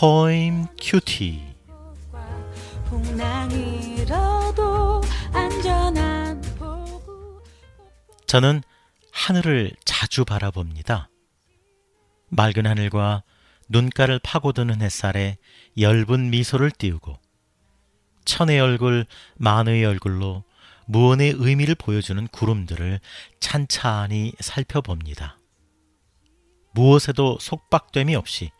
포임 큐티 저는 하늘을 자주 바라봅니다. 맑은 하늘과 눈가를 파고드는 햇살에 엷은 미소를 띄우고 천의 얼굴, 만의 얼굴로 무언의 의미를 보여주는 구름들을 찬찬히 살펴봅니다. 무엇에도 속박됨이 없이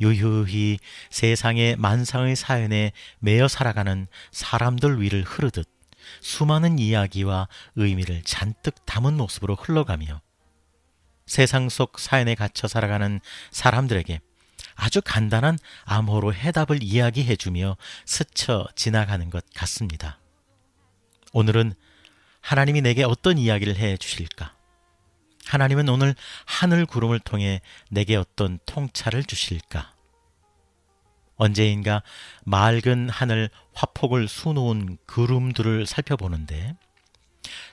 유유히 세상의 만상의 사연에 매여 살아가는 사람들 위를 흐르듯 수많은 이야기와 의미를 잔뜩 담은 모습으로 흘러가며 세상 속 사연에 갇혀 살아가는 사람들에게 아주 간단한 암호로 해답을 이야기해 주며 스쳐 지나가는 것 같습니다. 오늘은 하나님이 내게 어떤 이야기를 해 주실까? 하나님은 오늘 하늘 구름을 통해 내게 어떤 통찰을 주실까? 언제인가 맑은 하늘 화폭을 수놓은 구름들을 살펴보는데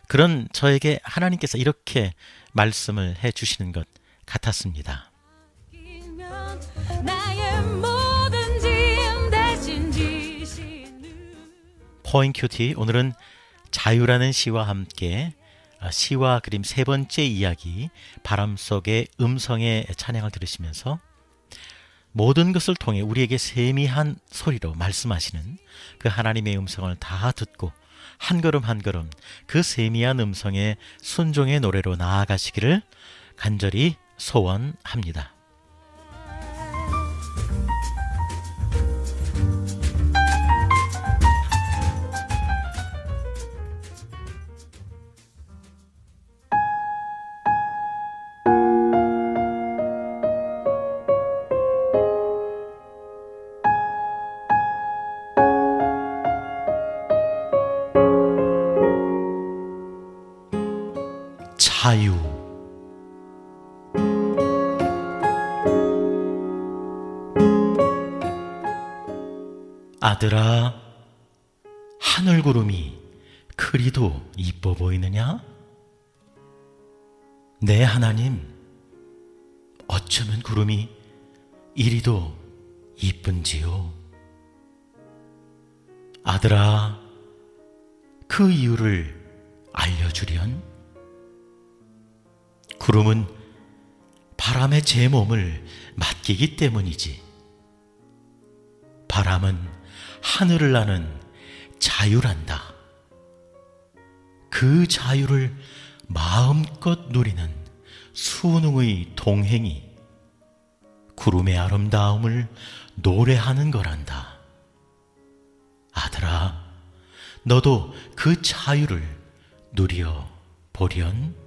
그런 저에게 하나님께서 이렇게 말씀을 해 주시는 것 같았습니다. 포인큐티 오늘은 자유라는 시와 함께 아, 시와 그림 세 번째 이야기 바람 속의 음성의 찬양을 들으시면서 모든 것을 통해 우리에게 세미한 소리로 말씀하시는 그 하나님의 음성을 다 듣고 한 걸음 한 걸음 그 세미한 음성의 순종의 노래로 나아가시기를 간절히 소원합니다. 자유 아들아 하늘 구름이 그리도 이뻐 보이느냐? 내 하나님 어쩌면 구름이 이리도 이쁜지요? 아들아 그 이유를 알려주련? 구름은 바람의 제 몸을 맡기기 때문이지. 바람은 하늘을 나는 자유란다. 그 자유를 마음껏 누리는 수능의 동행이 구름의 아름다움을 노래하는 거란다. 아들아, 너도 그 자유를 누려 보련?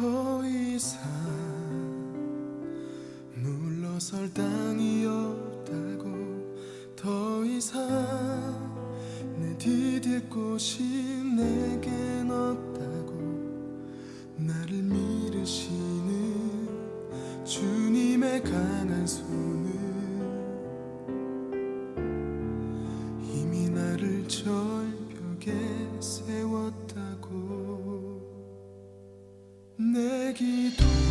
더 이상 물러설 땅이 없다고 더 이상 내 디딜 곳이 내겐 없다고 나를 밀으시는 주님의 강한 손은 이미 나를 절벽에 세웠다고 내 기도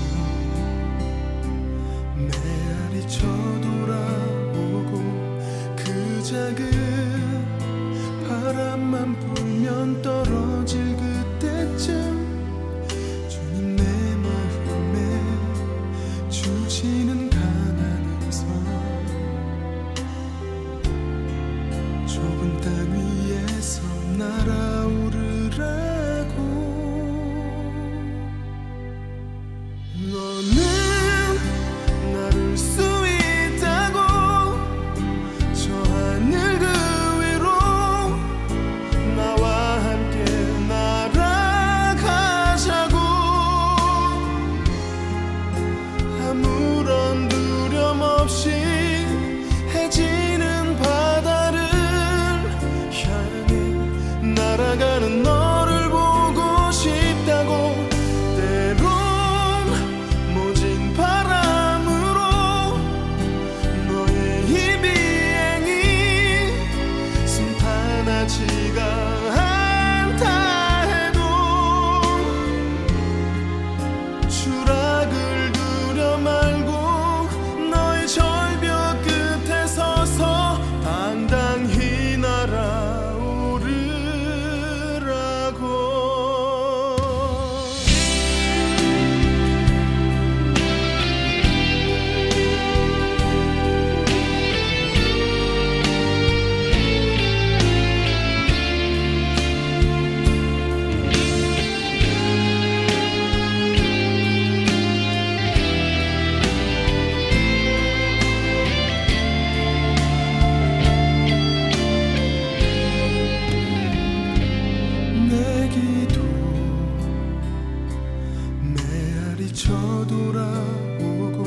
저돌아오고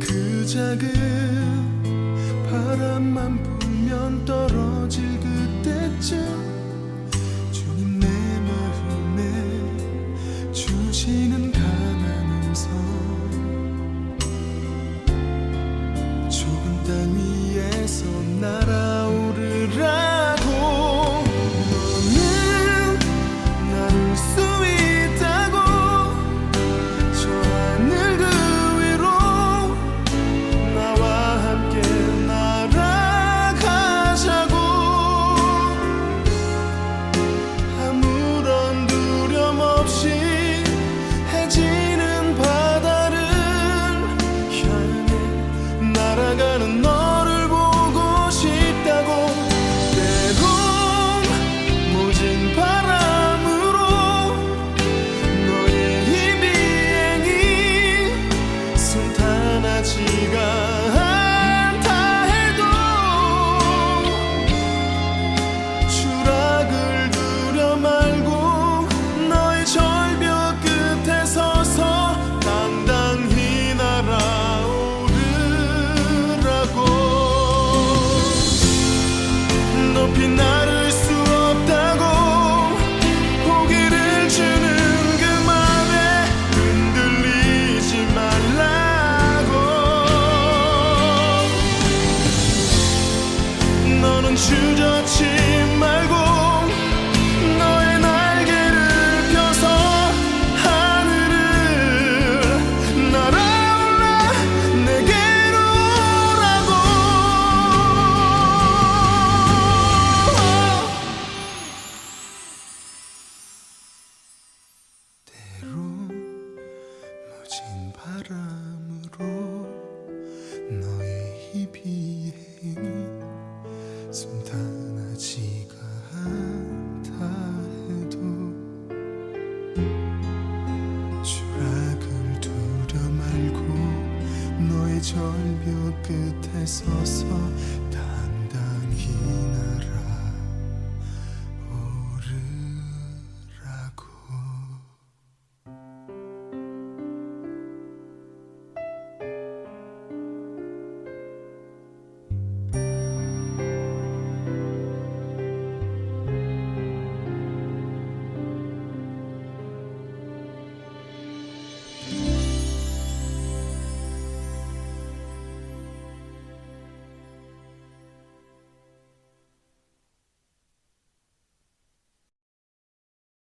그 작은 바람만 불면 떨어질 그때쯤 주님 내 마음에 주시는 가난한 섬 좁은 땅 위에서 날아오르라.